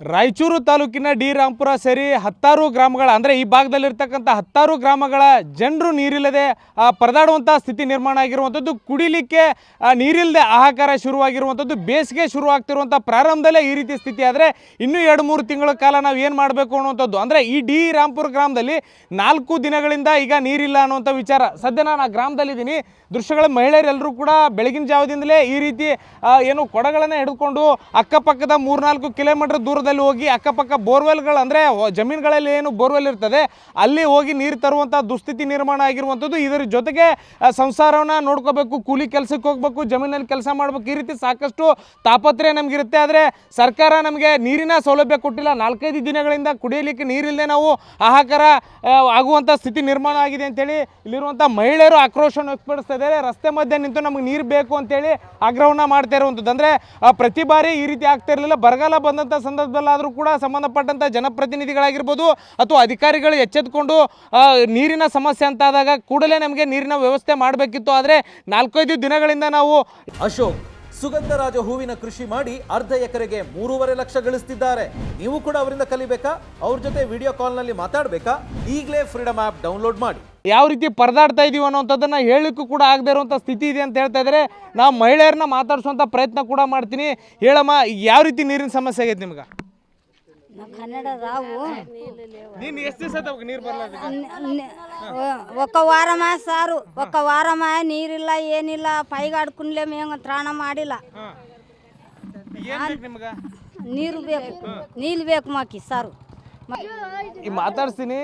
ರಾಯಚೂರು ತಾಲೂಕಿನ ಡಿ ರಾಂಪುರ ಸೇರಿ ಹತ್ತಾರು ಗ್ರಾಮಗಳ, ಅಂದರೆ ಈ ಭಾಗದಲ್ಲಿರ್ತಕ್ಕಂಥ ಹತ್ತಾರು ಗ್ರಾಮಗಳ ಜನರು ನೀರಿಲ್ಲದೆ ಪರದಾಡುವಂಥ ಸ್ಥಿತಿ ನಿರ್ಮಾಣ ಆಗಿರುವಂಥದ್ದು. ಕುಡಿಲಿಕ್ಕೆ ನೀರಿಲ್ಲದೆ ಆಹಾಕಾರ ಶುರುವಾಗಿರುವಂಥದ್ದು. ಬೇಸಿಗೆ ಶುರುವಾಗ್ತಿರುವಂಥ ಪ್ರಾರಂಭದಲ್ಲೇ ಈ ರೀತಿ ಸ್ಥಿತಿ ಆದರೆ, ಇನ್ನೂ ಎರಡು, ಮೂರು ತಿಂಗಳ ಕಾಲ ನಾವು ಏನು ಮಾಡಬೇಕು ಅನ್ನುವಂಥದ್ದು. ಅಂದರೆ ಈ ಡಿ ರಾಂಪುರ ಗ್ರಾಮದಲ್ಲಿ ನಾಲ್ಕು ದಿನಗಳಿಂದ ಈಗ ನೀರಿಲ್ಲ ಅನ್ನುವಂಥ ವಿಚಾರ. ಸದ್ಯ ನಾನು ಆ ಗ್ರಾಮದಲ್ಲಿದ್ದೀನಿ. ದೃಶ್ಯಗಳ ಮಹಿಳೆಯರೆಲ್ಲರೂ ಕೂಡ ಬೆಳಗಿನ ಜಾವದಿಂದಲೇ ಈ ರೀತಿ ಏನು ಕೊಡಗಳನ್ನು ಹಿಡ್ಕೊಂಡು ಅಕ್ಕಪಕ್ಕದ ಮೂರ್ನಾಲ್ಕು ಕಿಲೋಮೀಟರ್ ದೂರದಲ್ಲಿ ಹೋಗಿ ಅಕ್ಕಪಕ್ಕ ಬೋರ್ವೆಲ್ಗಳು ಅಂದರೆ ಜಮೀನುಗಳಲ್ಲಿ ಏನು ಬೋರ್ವೆಲ್ ಇರ್ತದೆ, ಅಲ್ಲಿ ಹೋಗಿ ನೀರು ತರುವಂಥ ದುಸ್ಥಿತಿ ನಿರ್ಮಾಣ ಆಗಿರುವಂಥದ್ದು. ಇದರ ಜೊತೆಗೆ ಸಂಸಾರವನ್ನು ನೋಡ್ಕೋಬೇಕು, ಕೂಲಿ ಕೆಲಸಕ್ಕೆ ಹೋಗ್ಬೇಕು, ಜಮೀನಲ್ಲಿ ಕೆಲಸ ಮಾಡಬೇಕು, ಈ ರೀತಿ ಸಾಕಷ್ಟು ತಾಪತ್ರೆ ನಮಗಿರುತ್ತೆ. ಆದರೆ ಸರ್ಕಾರ ನಮಗೆ ನೀರಿನ ಸೌಲಭ್ಯ ಕೊಟ್ಟಿಲ್ಲ. ನಾಲ್ಕೈದು ದಿನಗಳಿಂದ ಕುಡಿಯಲಿಕ್ಕೆ ನೀರಿಲ್ಲದೆ ನಾವು ಹಾಹಾಕಾರ ಆಗುವಂಥ ಸ್ಥಿತಿ ನಿರ್ಮಾಣ ಆಗಿದೆ ಅಂತೇಳಿ ಇಲ್ಲಿರುವಂಥ ಮಹಿಳೆಯರು ಆಕ್ರೋಶವನ್ನು ವ್ಯಕ್ತಪಡಿಸ್ತಾ ಇದ್ದಾರೆ. ರಸ್ತೆ ಮಧ್ಯೆ ನಿಂತು ನಮಗೆ ನೀರು ಬೇಕು ಅಂತೇಳಿ ಆಗ್ರಹವನ್ನು ಮಾಡ್ತಾ ಇರುವಂಥದ್ದು. ಅಂದರೆ ಪ್ರತಿ ಬಾರಿ ಈ ರೀತಿ ಆಗ್ತಾ ಇರಲಿಲ್ಲ. ಬರಗಾಲ ಬಂದಂಥ ಸಂದರ್ಭದಲ್ಲಾದರೂ ಕೂಡ ಸಂಬಂಧಪಟ್ಟಂಥ ಜನಪ್ರತಿನಿಧಿಗಳಾಗಿರ್ಬೋದು ಅಥವಾ ಅಧಿಕಾರಿಗಳು ಎಚ್ಚೆತ್ಕೊಂಡು ನೀರಿನ ಸಮಸ್ಯೆ ಅಂತಾದಾಗ ಕೂಡಲೇ ನಮಗೆ ನೀರಿನ ವ್ಯವಸ್ಥೆ ಮಾಡಬೇಕಿತ್ತು. ಆದರೆ ನಾಲ್ಕೈದು ದಿನಗಳಿಂದ ನಾವು ಅಶೋಕ್ ಸುಗಂಧರಾಜ ಹೂವಿನ ಕೃಷಿ ಮಾಡಿ ಅರ್ಧ ಎಕರೆಗೆ ಮೂರುವರೆ ಲಕ್ಷ ಗಳಿಸ್ತಿದ್ದಾರೆ. ನೀವು ಕೂಡ ಅವರಿಂದ ಕಲಿಬೇಕಾ? ಅವ್ರ ಜೊತೆ ವಿಡಿಯೋ ಕಾಲ್ನಲ್ಲಿ ಮಾತಾಡಬೇಕಾ? ಈಗಲೇ ಫ್ರೀಡಮ್ ಆ್ಯಪ್ ಡೌನ್ಲೋಡ್ ಮಾಡಿ. ಯಾವ ರೀತಿ ಪರದಾಡ್ತಾ ಇದೀವಿ ಅನ್ನೋಂಥದ್ದನ್ನು ಹೇಳಕ್ಕೂ ಕೂಡ ಆಗದೆ ಇರುವಂಥ ಸ್ಥಿತಿ ಇದೆ ಅಂತ ಹೇಳ್ತಾ ಇದ್ರೆ ನಾವು ಮಹಿಳೆಯರನ್ನ ಮಾತಾಡಿಸುವಂಥ ಪ್ರಯತ್ನ ಕೂಡ ಮಾಡ್ತೀನಿ. ಹೇಳಮ್ಮ ಯಾವ ರೀತಿ ನೀರಿನ ಸಮಸ್ಯೆ ಆಗೈತೆ ನಿಮ್ಗೆ? కన్నడ రావు. ఒక వారమా సారు? ఒక ವಾರಮಾ ನೀರಿಲ್ಲ ಏನಿಲ್ಲ ಪೈಗ ಆಡ್ಕೊಂಡ್ಲೆ ಮೇಂಗ ತ್ರಾಣ ಮಾಡಿಲ್ಲ ನೀರು ಬೇಕು ನೀರು ಬೇಕು. ಮಾಕಿ ಸಾರು ಈ ಮಾತಾಡ್ತೀನಿ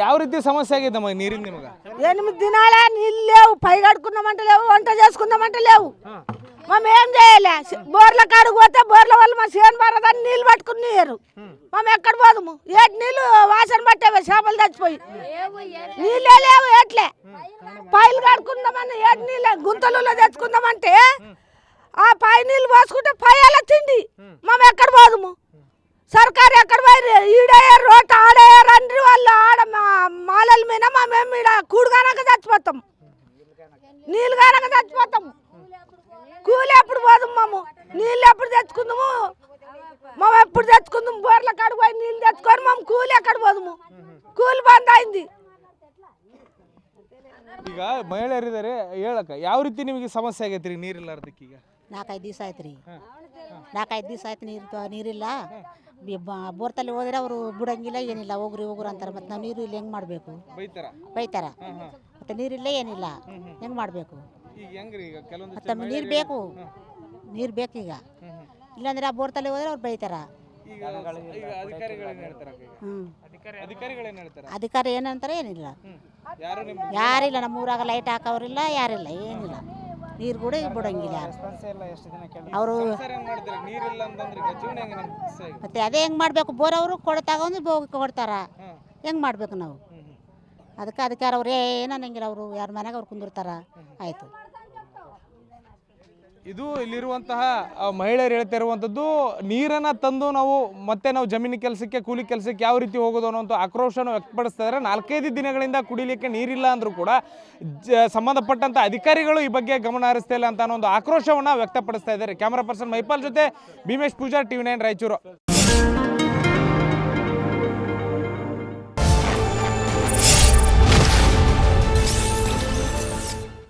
ಯಾವ ರೀತಿ సమస్య ಆಗಿద్దమ్మ నీరింది నిమగ ఎనిమిది దినాలే నీళ్ళు లేవు. పైగా అడుకున్నామంట లేవు వంట చేసుకుందామంట లేవు. మేము ఏం చేయాలి. బోర్ల కాడికి పోతే బోర్ల వాళ్ళు మా చేను బారదని నీళ్ళు పట్టుకుని నీరు మేము ఎక్కడ పోదాము? ఏటి నీళ్ళు వాసన పట్టేవి చేపలు చచ్చిపోయి. నీళ్ళే లేవు ఏట్లే. పైలు కడుక్కుందామని ఏటి నీళ్ళే? గుంతలలో తెచ్చుకుందామంటే ఆ పై నీళ్ళు పోసుకుంటే పై ఎలా తిండి. మేము ఎక్కడ పోదాము? సర్కారు ఎక్కడ పోయి ఈడయ్యారు రోట ఆడయ్యారు అండ్రి వాళ్ళు ఆడ మా- మాలల మీద మేము ఈడ కూడుగానక చచ్చిపోతాం. నీళ్ళు కానక చచ్చిపోతాం. కూలి ఎప్పుడు పోదాం మాము నీళ్ళు ఎప్పుడు తెచ్చుకుందాము మేము ఎప్పుడు తెచ్చుకుందాం బోర్ల కాడ పోయి నీళ్ళు తెచ్చుకొని మేము కూలి ఎక్కడ పోదాము కూలి బంద్ అయింది ಈಗ ಮಹಿಳೆಯರಿದ್ದಾರೆ ಹೇಳಕ್ಕ ಯಾವ ರೀತಿ ನಿಮಗೆ ಸಮಸ್ಯೆ ಆಗೈತ್ರಿ ನೀರಿಲ್ಲಾರ್ದಕ್ಕೆ ಈಗ ನಾಲ್ಕೈದು ದಿವಸ ಆಯ್ತು ರೀ ನಾಲ್ಕೈದು ದಿವಸ ಆಯ್ತು ನೀರು ತ- ನೀರಿಲ್ಲ ಬಿ- ಬ- ಬೋರ್ತಲ್ಲಿ ಹೋದ್ರೆ ಅವರು ಬಿಡಂಗಿಲ್ಲ ಏನಿಲ್ಲ ಹೋಗ್ರಿ ಹೋಗ್ರಿ ಅಂತಾರೆ ಮತ್ತು ನಾವು ನೀರು ಇಲ್ಲ ಹೆಂಗೆ ಮಾಡಬೇಕು ಬೈತಾರ ಬೈತಾರ ಮತ್ತು ನೀರಿಲ್ಲ ಏನಿಲ್ಲ ಹೆಂಗೆ ಮಾಡಬೇಕು ಈಗ ಹೆಂಗ್ರಿ ಈಗ ಕೆಲವೊಂದು ಮತ್ತು ನೀರು ಬೇಕು. ನೀರು ಬೇಕೀಗ ಇಲ್ಲಾಂದ್ರೆ ಆ ಬೋರ್ತಲ್ಲಿ ಹೋದ್ರೆ ಅವ್ರು ಬೈತಾರ. ಈಗ ಈಗ ಅಧಿಕಾರಿಗಳೇನು ಹೇಳ್ತಾರ ಈಗ? ಹ್ಞೂ ಅಧಿಕಾರಿಗಳೇನು ಹೇಳ್ತಾರ? ಅಧಿಕಾರ ಏನಂತಾರೆ ಏನಿಲ್ಲ. ಯಾರು ಯಾರಿಲ್ಲ ನಮ್ಮ ಊರಾಗ ಲೈಟ್ ಹಾಕೋರಿಲ್ಲ ಯಾರಿಲ್ಲ ಏನಿಲ್ಲ. ನೀರು ಕೂಡ ಬಿಡೋಂಗಿಲ್ಲ ಯಾರು. ಅವರು ಸರ್ ಹೆಂಗ್ ಮಾಡ್ತಾರೆ? ನೀರಿಲ್ಲ ಅಂತಂದ್ರೆ ಈಗ ಜೀವನ ಹೆಂಗೆ ಮತ್ತೆ ಅದೇ ಹೆಂಗೆ ಮಾಡಬೇಕು? ಬೋರ್ ಅವರು ಕೊಡ ತಗೊಂಡು ಬೋಗಿ ಕೊಡ್ತಾರ. ಹೆಂಗೆ ಮಾಡಬೇಕು ನಾವು? ಅದಕ್ಕೆ ಅದಕ್ಕೆ ಅವ್ರು ಏನು ಅನ್ನಂಗಿಲ್ಲ ಅವರು. ಯಾರ ಮನೆಗೆ ಅವ್ರು ಕುಂದಿರ್ತಾರ. ಆಯಿತು. ಇದು ಇಲ್ಲಿರುವಂತಹ ಮಹಿಳೆಯರು ಹೇಳ್ತಾ ಇರುವಂಥದ್ದು, ನೀರನ್ನು ತಂದು ನಾವು ಮತ್ತೆ ನಾವು ಜಮೀನು ಕೆಲಸಕ್ಕೆ, ಕೂಲಿ ಕೆಲಸಕ್ಕೆ ಯಾವ ರೀತಿ ಹೋಗೋದು ಅನ್ನೋಂಥ ಆಕ್ರೋಶನ ವ್ಯಕ್ತಪಡಿಸ್ತಾ ಇದ್ದಾರೆ. ನಾಲ್ಕೈದು ದಿನಗಳಿಂದ ಕುಡಿಲಿಕ್ಕೆ ನೀರಿಲ್ಲ ಅಂದರೂ ಕೂಡ, ಜ ಸಂಬಂಧಪಟ್ಟಂಥ ಅಧಿಕಾರಿಗಳು ಈ ಬಗ್ಗೆ ಗಮನ ಹರಿಸ್ತಾ ಇಲ್ಲ ಅಂತ ಅನ್ನೋ ಒಂದು ಆಕ್ರೋಶವನ್ನು ವ್ಯಕ್ತಪಡಿಸ್ತಾ ಇದ್ದಾರೆ. ಕ್ಯಾಮರಾ ಪರ್ಸನ್ ಮೈಪಾಲ್ ಜೊತೆ ಭೀಮೇಶ್ ಪೂಜಾರ್, ಟಿವಿ ನೈನ್ ರಾಯಚೂರು.